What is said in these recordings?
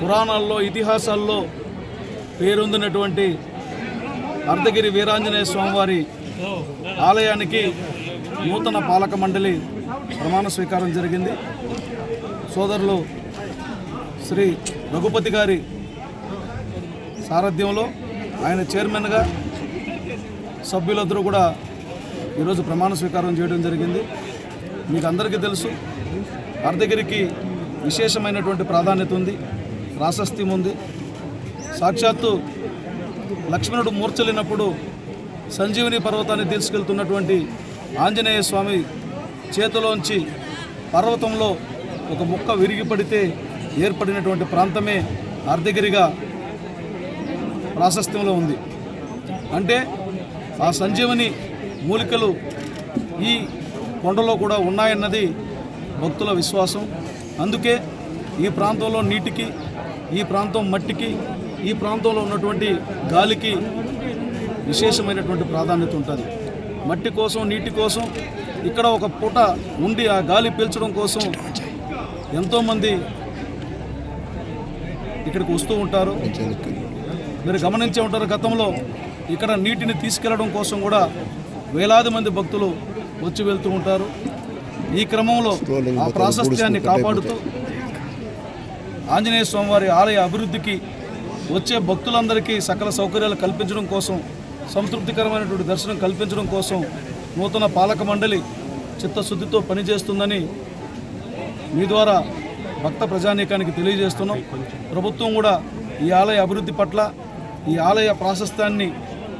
పురాణాల్లో ఇతిహాసాల్లో పేరొందినటువంటి అర్ధగిరి వీరాంజనేయ స్వామివారి ఆలయానికి నూతన పాలక మండలి ప్రమాణ స్వీకారం జరిగింది. సోదరులు శ్రీ రఘుపతి గారి సారథ్యంలో ఆయన చైర్మన్గా సభ్యులందరూ కూడా ఈరోజు ప్రమాణ స్వీకారం చేయడం జరిగింది. మీకు అందరికీ తెలుసు అర్ధగిరికి విశేషమైనటువంటి ప్రాధాన్యత ఉంది. ప్రాశస్త్యం ఉంది. సాక్షాత్తు లక్ష్మణుడు మూర్చలేనప్పుడు సంజీవిని పర్వతాన్ని తీసుకెళ్తున్నటువంటి ఆంజనేయ స్వామి చేతిలోంచి పర్వతంలో ఒక ముక్క విరిగి పడితే ఏర్పడినటువంటి ప్రాంతమే అర్ధగిరిగా ప్రాశస్త్యంలో ఉంది. అంటే ఆ సంజీవని మూలికలు ఈ కొండలో కూడా ఉన్నాయన్నది భక్తుల విశ్వాసం. అందుకే ఈ ప్రాంతంలో నీటికి ఈ ప్రాంతం మట్టికి ఈ ప్రాంతంలో ఉన్నటువంటి గాలికి విశేషమైనటువంటి ప్రాధాన్యత ఉంటుంది. మట్టి కోసం నీటి కోసం ఇక్కడ ఒక పూట ఉండి ఆ గాలి పీల్చడం కోసం ఎంతోమంది ఇక్కడికి వస్తూ ఉంటారు. మీరు గమనించే ఉంటారు గతంలో ఇక్కడ నీటిని తీసుకెళ్ళడం కోసం కూడా వేలాది మంది భక్తులు వచ్చి వెళ్తూ ఉంటారు. ఈ క్రమంలో ఆ ప్రాశస్త్యాన్ని కాపాడుతూ ఆంజనేయ స్వామివారి ఆలయ అభివృద్ధికి వచ్చే భక్తులందరికీ సకల సౌకర్యాలు కల్పించడం కోసం సంతృప్తికరమైనటువంటి దర్శనం కల్పించడం కోసం నూతన పాలక మండలి చిత్తశుద్ధితో పనిచేస్తుందని మీ ద్వారా భక్త ప్రజానీకానికి తెలియజేస్తున్నాం. ప్రభుత్వం కూడా ఈ ఆలయ అభివృద్ధి పట్ల ఈ ఆలయ ప్రాశస్త్యాన్ని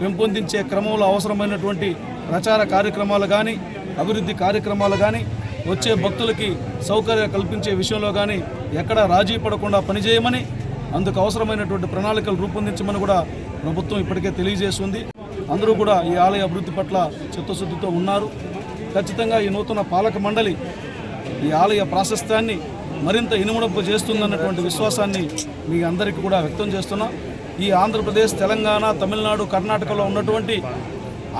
పెంపొందించే క్రమంలో అవసరమైనటువంటి ప్రచార కార్యక్రమాలు కానీ అభివృద్ధి కార్యక్రమాలు కానీ వచ్చే భక్తులకి సౌకర్యం కల్పించే విషయంలో కానీ ఎక్కడా రాజీ పడకుండా పనిచేయమని అందుకు అవసరమైనటువంటి ప్రణాళికలు రూపొందించమని కూడా ప్రభుత్వం ఇప్పటికే తెలియజేస్తుంది. అందరూ కూడా ఈ ఆలయ అభివృద్ధి పట్ల చిత్తశుద్ధితో ఉన్నారు. ఖచ్చితంగా ఈ నూతన పాలక మండలి ఈ ఆలయ ప్రాశస్త్యాన్ని మరింత ఇనుమడింపు చేస్తుందన్నటువంటి విశ్వాసాన్ని మీ అందరికీ కూడా వ్యక్తం చేస్తున్నాం. ఈ ఆంధ్రప్రదేశ్ తెలంగాణ తమిళనాడు కర్ణాటకలో ఉన్నటువంటి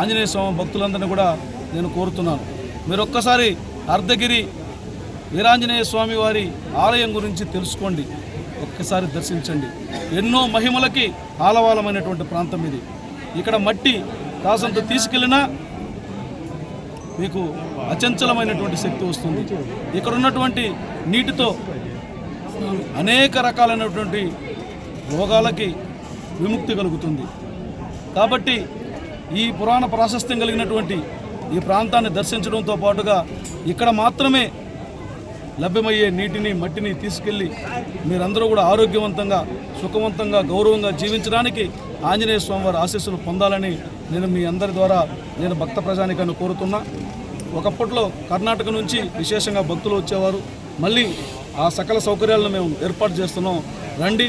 ఆంజనేయ స్వామి భక్తులందరినీ కూడా నేను కోరుతున్నాను. మీరు ఒక్కసారి అర్ధగిరి వీరాంజనేయ స్వామి వారి ఆలయం గురించి తెలుసుకోండి. ఒక్కసారి దర్శించండి. ఎన్నో మహిమలకి ఆలవాలమైనటువంటి ప్రాంతం ఇది. ఇక్కడ మట్టి కాసంత తీసుకెళ్ళినా మీకు అచంచలమైనటువంటి శక్తి వస్తుంది. ఇక్కడ ఉన్నటువంటి నీటితో అనేక రకాలైనటువంటి రోగాలకి విముక్తి కలుగుతుంది. కాబట్టి ఈ పురాణ ప్రాశస్త్యం కలిగినటువంటి ఈ ప్రాంతాన్ని దర్శించడంతో పాటుగా ఇక్కడ మాత్రమే లభ్యమయ్యే నీటిని మట్టిని తీసుకెళ్ళి మీరందరూ కూడా ఆరోగ్యవంతంగా సుఖవంతంగా గౌరవంగా జీవించడానికి ఆంజనేయ స్వామి వారి ఆశీస్సులు పొందాలని నేను మీ అందరి ద్వారా నేను భక్త ప్రజానికాన్ని కోరుతున్నా. ఒకప్పట్లో కర్ణాటక నుంచి విశేషంగా భక్తులు వచ్చేవారు. మళ్ళీ ఆ సకల సౌకర్యాలను మేము ఏర్పాటు చేస్తున్నాం. రండి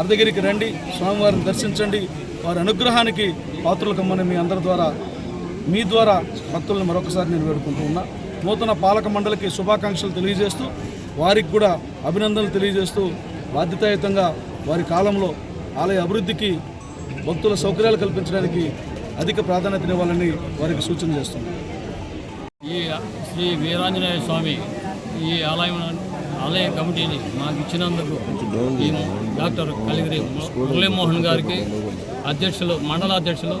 అర్ధగిరికి రండి స్వామివారిని దర్శించండి. వారి అనుగ్రహానికి పాత్రలు కమ్మని మీ అందరి ద్వారా మీ ద్వారా భక్తులను మరొకసారి నేను వేడుకుంటూ ఉన్నా. నూతన పాలక మండలికి శుభాకాంక్షలు తెలియజేస్తూ వారికి కూడా అభినందనలు తెలియజేస్తూ బాధ్యతాయుతంగా వారి కాలంలో ఆలయ అభివృద్ధికి భక్తుల సౌకర్యాలు కల్పించడానికి అధిక ప్రాధాన్యతనివ్వాలని వారికి సూచన చేస్తున్నాం. ఈ శ్రీ వీరాంజనేయ స్వామి ఈ ఆలయం ఆలయ కమిటీని మాకు ఇచ్చినందుకు డాక్టర్ కలిగిరి మురళీమోహన్ గారికి అధ్యక్షులు మండల అధ్యక్షులు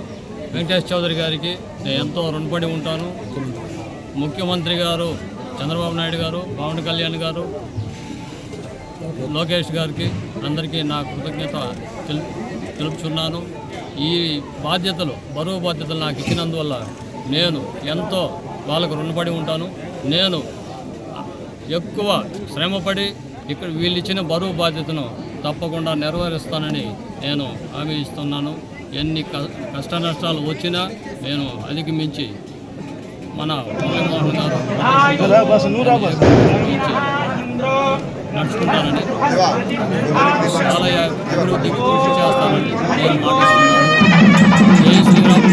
వెంకటేష్ చౌదరి గారికి నేను ఎంతో రుణపడి ఉంటాను. ముఖ్యమంత్రి గారు చంద్రబాబు నాయుడు గారు పవన్ కళ్యాణ్ గారు లోకేష్ గారికి అందరికీ నా కృతజ్ఞత తెలు తెలుపుచున్నాను. ఈ బాధ్యతలు బరువు బాధ్యతలు నాకు ఇచ్చినందువల్ల నేను ఎంతో వాళ్ళకు రుణపడి ఉంటాను. నేను ఎక్కువ శ్రమపడి ఇక్కడ వీళ్ళు ఇచ్చిన బరువు బాధ్యతను తప్పకుండా నెరవేరుస్తానని నేను హామీ ఇస్తున్నాను. ఎన్ని క కష్ట నష్టాలు వచ్చినా నేను అధిగమించి మన మురళీమోహన్ గారు నడుచుకుంటానని ఆలయ అభివృద్ధికి కృషి చేస్తానని నేను జై శ్రీరామ్.